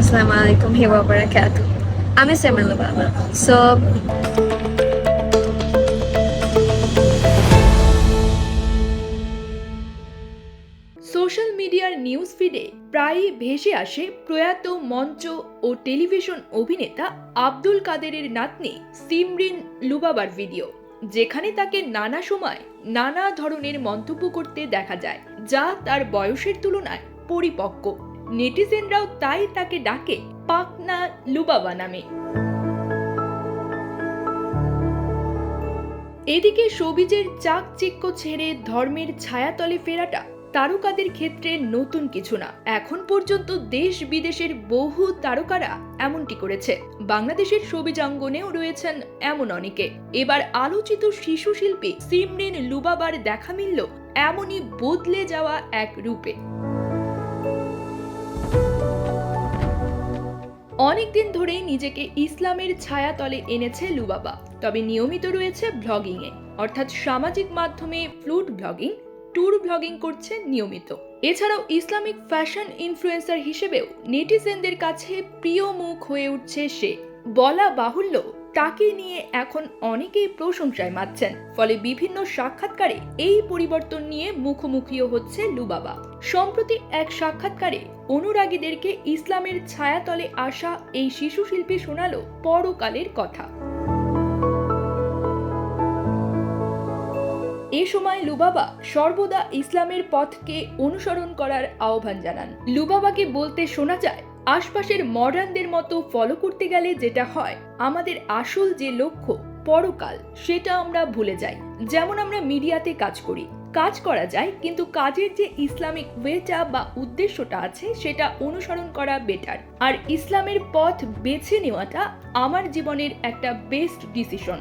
Assalamu alaikum wa barakatuh. আমি সেমেল বাবা social মিডিয়ার নিউজ ফিডে প্রায়ই ভেসে আসে প্রয়াত মঞ্চ ও টেলিভিশন অভিনেতা আব্দুল কাদেরের নাতনি সিমরিন লুবাবার ভিডিও, যেখানে তাকে নানা সময় নানা ধরনের মন্তব্য করতে দেখা যায়, যা তার বয়সের তুলনায় পরিপক্ক নেটিজেনরাও তাই তাকে ডাকে পাকনা লুবাবা নামে। এদিকে সবিজের চাকচিক্য ছেড়ে ধর্মের ছায়াতলে ফেরাটা তারকাদের ক্ষেত্রে নতুন কিছু না। এখন পর্যন্ত দেশ বিদেশের বহু তারকারা এমনটি করেছে। বাংলাদেশের সবিজাঙ্গনেও রয়েছেন এমন অনেকে। এবার আলোচিত শিশু শিল্পী সিমরিন লুবাবার দেখা মিলল এমনই বদলে যাওয়া এক রূপে। অনেকদিন ধরেই নিজেকে ইসলামের ছায়াতলে এনেছে লুবাবা। তবে নিয়মিত রয়েছে ব্লগিংয়ে। অর্থাৎ সামাজিক মাধ্যমে ফ্লুট ব্লগিং, ট্যুর ব্লগিং করছে নিয়মিত। এছাড়াও ইসলামিক ফ্যাশন ইনফ্লুয়েন্সার হিসেবেও নেটিজেনদের কাছে প্রিয় মুখ হয়ে উঠছে সে। বলা বাহুল্য তাকে নিয়ে এখন অনেকেই প্রশংসায় মাতছেন। ফলে বিভিন্ন সাক্ষাৎকারে এই পরিবর্তন নিয়ে মুখোমুখিও হচ্ছে লুবাবা। সম্প্রতি এক সাক্ষাৎকারে অনুরাগীদেরকে ইসলামের ছায়াতলে আসা এই শিশু শিল্পী শোনালো পরকালের কথা। এ সময় লুবাবা সর্বদা ইসলামের পথকে অনুসরণ করার আহ্বান জানান। লুবাবাকে বলতে শোনা যায়, আশপাশের মডার্নদের মতো ফলো করতে গেলে যেটা হয়, আমাদের আসল যে লক্ষ্য, পরকাল, সেটা আমরা ভুলে যাই। যেমন আমরা মিডিয়াতে কাজ করি। কাজ করা যায়, কিন্তু কাজের যে ইসলামিক ওয়েটা বা উদ্দেশ্যটা আছে, সেটা অনুসরণ করা বেটার আর ইসলামের পথ বেছে নেওয়াটা আমার জীবনের একটা বেস্ট ডিসিশন